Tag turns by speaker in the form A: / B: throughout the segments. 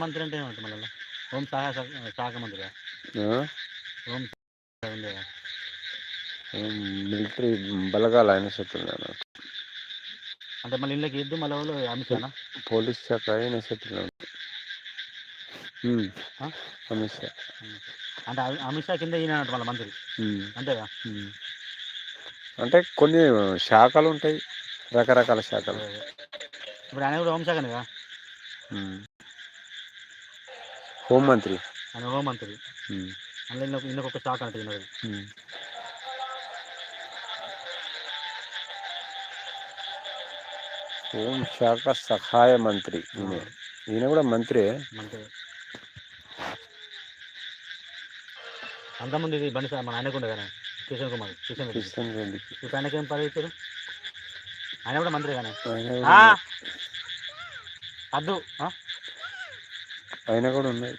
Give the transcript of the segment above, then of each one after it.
A: మంత్రి అంటే ఏమంటుంది మళ్ళీ. హోం శాఖ శాఖ మంత్రి. కదా.
B: మిలిటరీ బలగాలు ఆయన నాకు
A: అంటే మళ్ళీ ఇళ్ళకి ఇద్దు మళ్ళీ వాళ్ళు అమిత్
B: పోలీస్ శాఖ ఆయన
A: ఆ?
B: అమిత్ షా.
A: అంటే అమి- అమిత్ షా కింద ఈయన మళ్ళీ మంత్రి. అంతేగా.
B: అంటే కొన్ని శాఖలు ఉంటాయి. రకరకాల శాఖలు.
A: ఇప్పుడు ఆయన కూడా హోంశాఖనే కదా.
B: హోంమంత్రి
A: ఆయన హోంమంత్రి
B: ఉమ్,
A: అందులో ఇంకొక ఇంకొక శాఖ అంటే ఈయనది.
B: హోం శాఖ సహాయ మంత్రి ఈయన. ఈయన కూడా మంత్రి.
A: మంత్రి. అంతకుముందు ఇది బండి సా- మన ఆయనకు ఉండే కదా కిషన్ కుమార్. కిషన్ రెడ్డి.
B: కిషన్ రెడ్డికి
A: ఇప్పుడు ఆయనకి ఏం పదవి ఇచ్చారు? ఆయన కూడా మంత్రి కానీ.
B: ఆయన
A: ఆ!
B: కూడా
A: అద్దు ఆ?
B: ఆయన కూడా ఉన్నాయి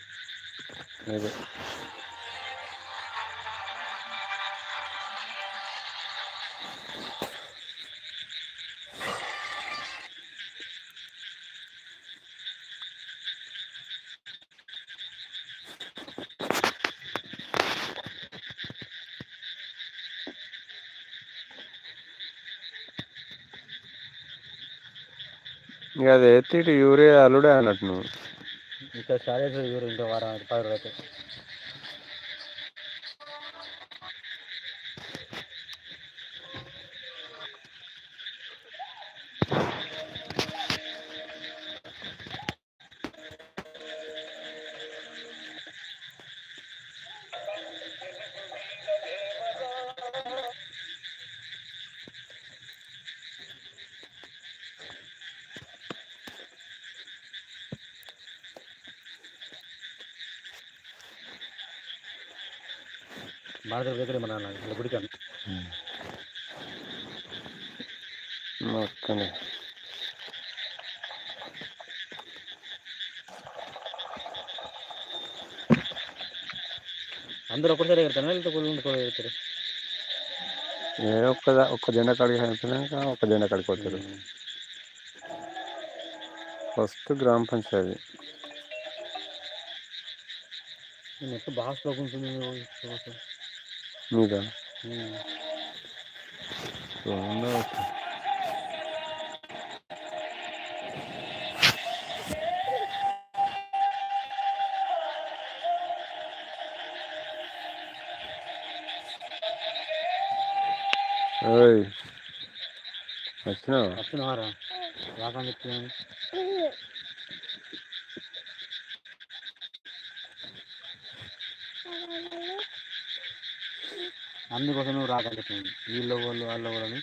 B: ఇక అది ఎత్తి యూరియా అల్లుడే అన్నట్టు నువ్వు.
A: ఇంకా స్టార్ట్ యూరియా ఇంకా ఇంకో వారం పది రోజులు భారత దగ్గర మన గుడికాను
B: మొక్కనే
A: అందరూ ఒకటిసారి ఎగురుతారు లేకపోతే ఒకళ్ళు ఎగురుతారు
B: ఏ ఒక్క ఒక్క జెండా కాడికి అయిపోయినాక ఒక జెండా కాడికి పోతారు. ఫస్ట్ గ్రామ పంచాయతీ.
A: నెట్ బాగా స్లో ఉంటుంది
B: Mira.
A: Bueno,
B: Ay. Açın Açın
A: ara. Yakan ettiğin. Thank you. అందుకోసం నువ్వు రాగలుగుతుంది చెప్తున్నాను వీళ్ళు వాళ్ళు వాళ్ళ వాళ్ళని.